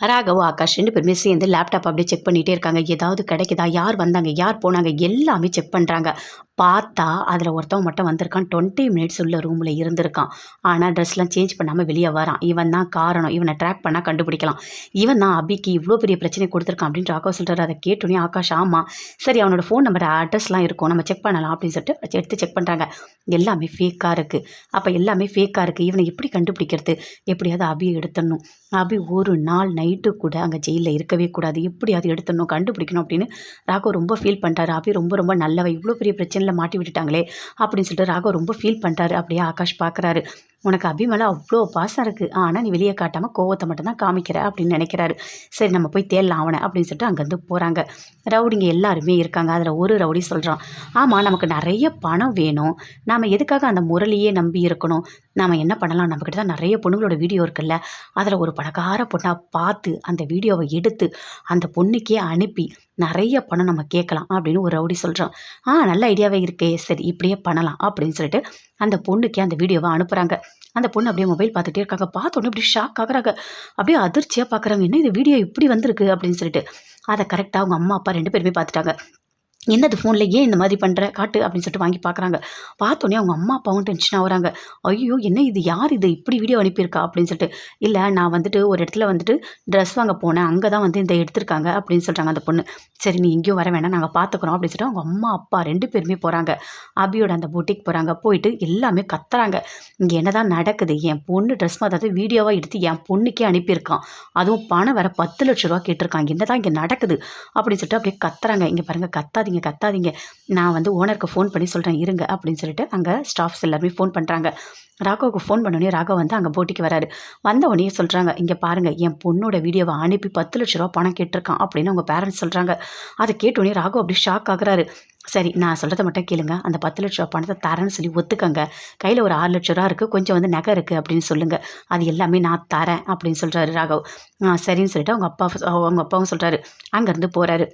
ராகவும் ஆகாஷ் ரெண்டு பேருமே சேர்ந்து லேப்டாப் அப்படியே செக் பண்ணிகிட்டே இருக்காங்க. ஏதாவது கிடைக்குதா? யார் வந்தாங்க? யார் போனாங்க? எல்லாமே செக் பண்ணுறாங்க பார்த்தா அதில் ஒருத்தவன் மட்டும் வந்திருக்கான். டுவெண்ட்டி மினிட்ஸ் உள்ள ரூமில் இருந்திருக்கான். ஆனால் ட்ரெஸ்லாம் சேஞ்ச் பண்ணாமல் வெளியே வரான். இவன் தான் காரணம். இவனை ட்ராக் பண்ணால் கண்டுபிடிக்கலாம். இவன் தான் அபிக்கு இவ்வளோ பெரிய பிரச்சனை கொடுத்துருக்கான் அப்படின்னு ராகவ் சொல்கிறார் அதை கேட்டோன்னே ஆகாஷ் ஆமாம் சரி அவனோட ஃபோன் நம்பர் அட்ரஸ்லாம் இருக்கும். நம்ம செக் பண்ணலாம் அப்படின்னு சொல்லிட்டு எடுத்து செக் பண்ணுறாங்க எல்லாமே ஃபேக்காக இருக்குது அப்போ எல்லாமே ஃபேக்காக இருக்குது இவனை எப்படி கண்டுபிடிக்கிறது? எப்படியாவது அபியை எடுத்துடணும். அபி ஒரு நாள் நைட்டு கூட அங்கே ஜெயிலில் இருக்கவே கூடாது. எப்படியாவது எடுத்துடணும் கண்டுபிடிக்கணும் அப்படின்னு ராகவ் ரொம்ப ஃபீல் பண்ணுறாரு அபி ரொம்ப ரொம்ப நல்லவ. இவ்வளோ பெரிய பிரச்சனை மாட்டி விட்டுட்டாங்களே அப்படின்னு சொல்லிட்டு ராகவ் ரொம்ப ஃபீல் பண்ணுறாரு அப்படியே ஆகாஷ் பார்க்குறாரு உனக்கு அபி மேலே அவ்வளோ பாசம் இருக்குது ஆனால் நீ வெளியே காட்டாமல் கோவத்தை மட்டும்தான் காமிக்கிற அப்படின்னு நினைக்கிறாரு. சரி நம்ம போய் தேடலாம் அவனை அப்படின்னு சொல்லிட்டு அங்கேருந்து போகிறாங்க ரவுடிங்க எல்லாருமே இருக்காங்க. அதில் ஒரு ரவுடி சொல்கிறான் ஆமாம் நமக்கு நிறைய பணம் வேணும். நாம் எதுக்காக அந்த முரளியே நம்பி இருக்கணும்? நாம் என்ன பண்ணலாம்? நம்மக்கிட்ட தான் நிறைய பொண்ணுங்களோட வீடியோ இருக்குல்ல. அதில் ஒரு பணக்கார பொண்ணாக பார்த்து அந்த வீடியோவை எடுத்து அந்த பொண்ணுக்கே அனுப்பி நிறைய பணம் நம்ம கேட்கலாம் அப்படின்னு ஒரு ரவுடி சொல்கிறான் ஆ நல்ல ஐடியாவே இருக்கே. சரி இப்படியே பண்ணலாம் அப்படின்னு சொல்லிட்டு அந்த பொண்ணுக்கே அந்த வீடியோவை அனுப்புகிறாங்க அந்த பொண்ணு அப்படியே மொபைல் பார்த்துட்டே இருக்காங்க. பார்த்தோன்னே அப்படியே ஷாக் ஆகுறாங்க. அப்படியே அதிர்ச்சியாக பார்க்குறாங்க. என்ன இது வீடியோ இப்படி வந்திருக்கு? அப்படின்னு சொல்லிட்டு. அதை கரெக்டாக அவங்க அம்மா அப்பா ரெண்டு பேருமே பார்த்துட்டாங்க. என்னது ஃபோனில் ஏன் இந்த மாதிரி பண்ணுற காட்டு அப்படின்னு சொல்லிட்டு வாங்கி பார்க்குறாங்க பார்த்தோன்னே அவங்க அம்மா அப்பாவும் டென்ஷன் ஆகுறாங்க ஐயோ என்ன இது? யார் இது? இப்படி வீடியோ அனுப்பியிருக்கா? அப்படின்னு சொல்லிட்டு இல்லை நான் வந்துட்டு ஒரு இடத்துல வந்துட்டு ட்ரெஸ் வாங்க போனேன். அங்கே தான் வந்து இந்த எடுத்திருக்காங்க. அப்படின்னு சொல்கிறாங்க அந்த பொண்ணு. சரி நீ எங்கேயும் வர வேணாம். நாங்கள் பார்த்துக்குறோம் அப்படின்னு சொல்லிட்டு அவங்க அம்மா அப்பா ரெண்டு பேருமே போகிறாங்க அபியோட அந்த பூட்டிக்கு போகிறாங்க போயிட்டு எல்லாமே கத்துறாங்க. இங்கே என்ன தான் நடக்குது? என் பொண்ணு ட்ரெஸ் மாதிரி வீடியோவாக எடுத்து என் பொண்ணுக்கே அனுப்பியிருக்கான். அதுவும் பணம் வேறு பத்து லட்ச ரூபா கேட்டிருக்காங்க என்ன தான் இங்கே நடக்குது? அப்படின்னு சொல்லிட்டு அப்படியே கத்துறாங்க. இங்கே பாருங்கள் கத்தாதீங்க கத்தாதீங்க. நான் வந்து ஓனருக்கு ஃபோன் பண்ணி சொல்கிறேன் இருங்க அப்படின்னு சொல்லிட்டு அங்கே ஸ்டாஃப்ஸ் எல்லாருமே ஃபோன் பண்ணுறாங்க ராகவுக்கு ஃபோன் பண்ணோடனே ராகவ் வந்து அங்கே போட்டிக்கு வராரு. வந்த உடனே சொல்கிறாங்க இங்கே பாருங்கள் என் பொண்ணோட வீடியோவை அனுப்பி பத்து லட்ச ரூபா பணம் கேட்டிருக்கான் அப்படின்னு அவங்க பேரண்ட்ஸ் சொல்கிறாங்க அதை கேட்டோடனே ராகவ் அப்படி ஷாக் ஆகுறாரு. சரி நான் சொல்கிறத மட்டும் கேளுங்க. அந்த பத்து லட்ச ரூபா பணத்தை தரேன்னு சொல்லி ஒத்துக்கங்க. கையில் ஒரு ஆறு லட்ச ரூபா இருக்குது கொஞ்சம் வந்து நகை இருக்குது அப்படின்னு சொல்லுங்கள் அது எல்லாமே நான் தரேன் அப்படின்னு சொல்கிறாரு ராகவ். சரின்னு சொல்லிட்டு அவங்க அப்பா அவங்க அப்பாவும் சொல்கிறாரு அங்கேருந்து போகிறாரு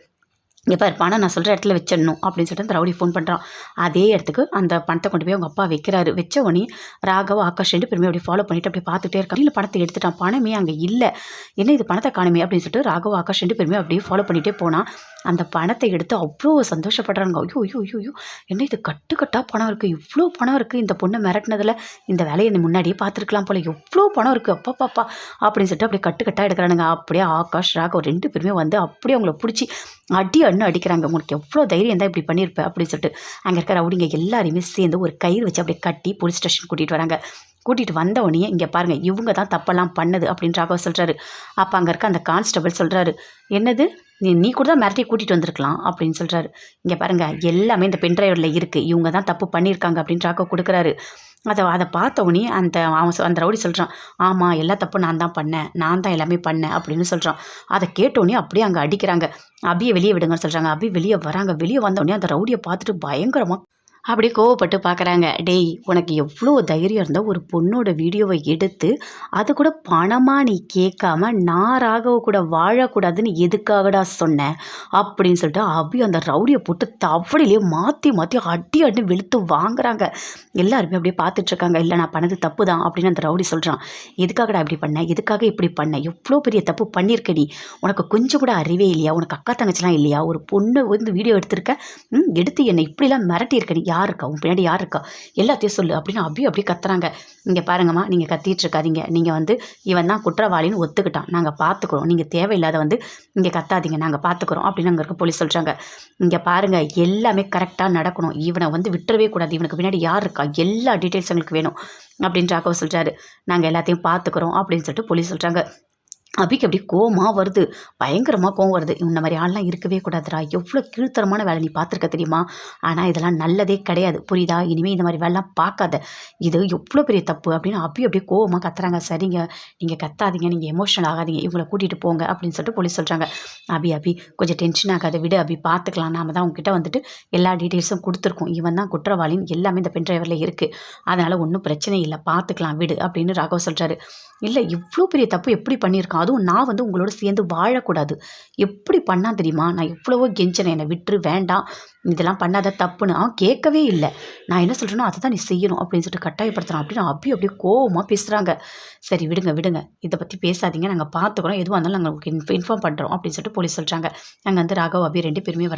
எப்போ இருப்பானா பணம் நான் சொல்கிற இடத்துல வச்சிடணும் அப்படின்னு சொல்லிட்டு அந்த ரவுடி ஃபோன் பண்ணுறான் அதே இடத்துக்கு அந்த பணத்தை கொண்டு போய் அவங்க அப்பா வைக்கிறாரு. வச்ச உடனே ராகவ் ஆகாஷ் ரெண்டு பேருமே அப்படி ஃபாலோ பண்ணிட்டு அப்படி பார்த்துட்டே இருக்கான் இல்லை பணத்தை எடுத்துட்டான். பணமே அங்கே இல்லை. என்ன இது பணத்தை காணுமே அப்படின்னு சொல்லிட்டு ராகவ் ஆகாஷ் ரெண்டு பேருமே அப்படியே ஃபாலோ பண்ணிகிட்டே போனால் அந்த பணத்தை எடுத்து அவ்வளோ சந்தோஷப்படுறாங்க. ஐயோ ஐயோ ஐயோ ஐயோ. என்ன இது கட்டு கட்டாக பணம் இருக்குது இவ்வளோ பணம் இருக்குது இந்த பொண்ணை மிரட்டினதில் இந்த வேலையை என்னை முன்னாடியே பார்த்துருக்கலாம் போல். எவ்வளோ பணம் இருக்குது அப்பா பாப்பா அப்படின்னு சொல்லிட்டு அப்படியே கட்டு கட்டாக எடுக்கிறானுங்க. அப்படியே ஆகாஷ் ராகவ் ரெண்டு பேருமே வந்து அப்படியே அவங்கள பிடிச்சி அடி கண்ணு அடிக்கிறாங்க. உங்களுக்கு எவ்வளோ தைரியம் தான் இப்படி பண்ணியிருப்பேன் அப்படின்னு சொல்லிட்டு அங்கே இருக்கிற ரவுடிங்க எல்லாரையுமே சேர்ந்து ஒரு கயிறு வச்சு அப்படியே கட்டி போலீஸ் ஸ்டேஷன் கூட்டிகிட்டு வராங்க. கூட்டிகிட்டு வந்த உடனே இங்கே பாருங்கள் இவங்க தான் தப்பெல்லாம் பண்ணது அப்படின்னு ராகவ் சொல்கிறாரு அப்போ அங்கே இருக்க அந்த கான்ஸ்டபிள் சொல்கிறாரு என்னது? நீ நீ கூட தான் மிரட்டி கூட்டிகிட்டு வந்திருக்கலாம்? அப்படின்னு சொல்கிறாரு இங்கே பாருங்கள் எல்லாமே இந்த பென்ட்ரைவரில் இருக்குது இவங்க தான் தப்பு பண்ணியிருக்காங்க அப்படின்னு ராகவ் கொடுக்குறாரு. அதை அதை பார்த்த உடனே அந்த அவன் அந்த ரவுடி சொல்கிறான் ஆமாம் எல்லா தப்பும் நான் தான் பண்ணேன். நான் தான் எல்லாமே பண்ணேன். அப்படின்னு சொல்கிறான் அதை கேட்டோடனே அப்படியே அங்கே அடிக்கிறாங்க. அபியை வெளியே விடுங்கன்னு சொல்கிறாங்க அபி வெளியே வராங்க. வெளியே வந்தோடனே அந்த ரவுடியை பார்த்துட்டு பயங்கரமாக அப்படியே கோவப்பட்டு பார்க்குறாங்க டேய் உனக்கு எவ்வளோ தைரியம் இருந்தால் ஒரு பொண்ணோட வீடியோவை எடுத்து அது கூட பணமாக நீ கேட்காம நான் ராகவ கூட வாழக்கூடாதுன்னு எதுக்காகடா சொன்னேன் அப்படின்னு சொல்லிட்டு அபி அந்த ரவுடியை போட்டு தவடிலேயே மாற்றி மாற்றி அடி அடி வெளுத்து வாங்குறாங்க. எல்லாருமே அப்படியே பார்த்துட்ருக்காங்க. இல்லை நான் பண்ணது தப்பு தான் அப்படின்னு அந்த ரவுடி சொல்கிறான் எதுக்காகடா இப்படி பண்ண? எதுக்காக இப்படி பண்ண? எவ்வளோ பெரிய தப்பு பண்ணியிருக்க நீ? உனக்கு கொஞ்சம் கூட அறிவே இல்லையா? உனக்கு அக்கா தங்கச்சிலாம் இல்லையா? ஒரு பொண்ணு வந்து வீடியோ எடுத்திருக்க? ம், எடுத்து என்னை இப்படிலாம் மிரட்டியிருக்க நீ? யார் இருக்கா உன் பின்னாடி யார் இருக்கா எல்லாத்தையும் சொல்லு அப்படின்னு அப்படியே அப்படியே கத்துறாங்க. இங்கே பாருங்கம்மா நீங்கள் கத்திட்டு இருக்காதீங்க நீங்கள் வந்து இவன் தான் குற்றவாளின்னு ஒத்துக்கிட்டான். நாங்கள் பார்த்துக்குறோம் நீங்கள் தேவையில்லாத வந்து இங்கே கத்தாதீங்க. நாங்கள் பார்த்துக்குறோம் அப்படின்னு அங்கே இருக்க போலீஸ் சொல்கிறாங்க இங்கே பாருங்கள் எல்லாமே கரெக்டாக நடக்கணும். இவனை வந்து விட்டுறவே கூடாது. இவனுக்கு பின்னாடி யார் இருக்கா? எல்லா டீட்டெயில்ஸ் எங்களுக்கு வேணும். அப்படின்னு ராகவ் சொல்கிறாரு நாங்கள் எல்லாத்தையும் பார்த்துக்குறோம் அப்படின்னு சொல்லிட்டு போலீஸ் சொல்கிறாங்க அபிக்கு அப்படியே கோவமாக வருது. பயங்கரமாக கோவம் வருது. இந்த மாதிரி ஆள்லாம் இருக்கவே கூடாதுடா. எவ்வளோ கீழ்த்தரமான வேலை நீ பார்த்துருக்க தெரியுமா? ஆனால் இதெல்லாம் நல்லதே கிடையாது. புரியுதா? இனிமேல் இந்த மாதிரி வேலைலாம் பார்க்காத. இது எவ்வளோ பெரிய தப்பு? அப்படின்னு அபி அப்படியே கோவமாக கத்துறாங்க. சரிங்க. நீங்கள் கத்தாதீங்க. நீங்கள் எமோஷனல் ஆகாதீங்க. இவங்களை கூட்டிகிட்டு போங்க. அப்படின்னு சொல்லிட்டு போலீஸ் சொல்கிறாங்க அபி அபி கொஞ்சம் டென்ஷன் ஆகாத. விடு அபி. பார்த்துக்கலாம். நாம தான் உங்ககிட்ட வந்துட்டு எல்லா டீட்டெயில்ஸும் கொடுத்துருக்கோம். இவன் தான் குற்றவாளின்னு எல்லாமே இந்த பென் டிரைவரில் இருக்குது அதனால் ஒன்றும் பிரச்சனை இல்லை. பார்த்துக்கலாம். விடு. அப்படின்னு ராகவ் சொல்கிறாரு இல்லை இவ்வளோ பெரிய தப்பு எப்படி பண்ணியிருக்கான்? அதுவும் நான் வந்து உங்களோட சேர்ந்து வாழக்கூடாது. எப்படி பண்ணான் தெரியுமா? நான் எவ்வளவோ கெஞ்சினேன் என்னை விட்டுரு வேண்டாம். இதெல்லாம் பண்ணாத தப்புன்னு. அவன் கேட்கவே இல்லை. நான் என்ன சொல்கிறேனோ அதை தான் நீ செய்யணும் அப்படின்னு சொல்லிட்டு கட்டாயப்படுத்துகிறான் அப்படின்னு அப்படியே அப்படியே கோவமாக பேசுகிறாங்க சரி விடுங்க விடுங்க. இதை பற்றி பேசாதீங்க. நாங்கள் பார்த்துக்குறோம். எதுவாக இருந்தாலும் நாங்கள் உங்களுக்கு இன்ஃபார்ம் பண்ணுறோம் அப்படின்னு சொல்லிட்டு போலீஸ் சொல்கிறாங்க அங்கே வந்து ராகவ் அபி ரெண்டு பேருமே வராங்க.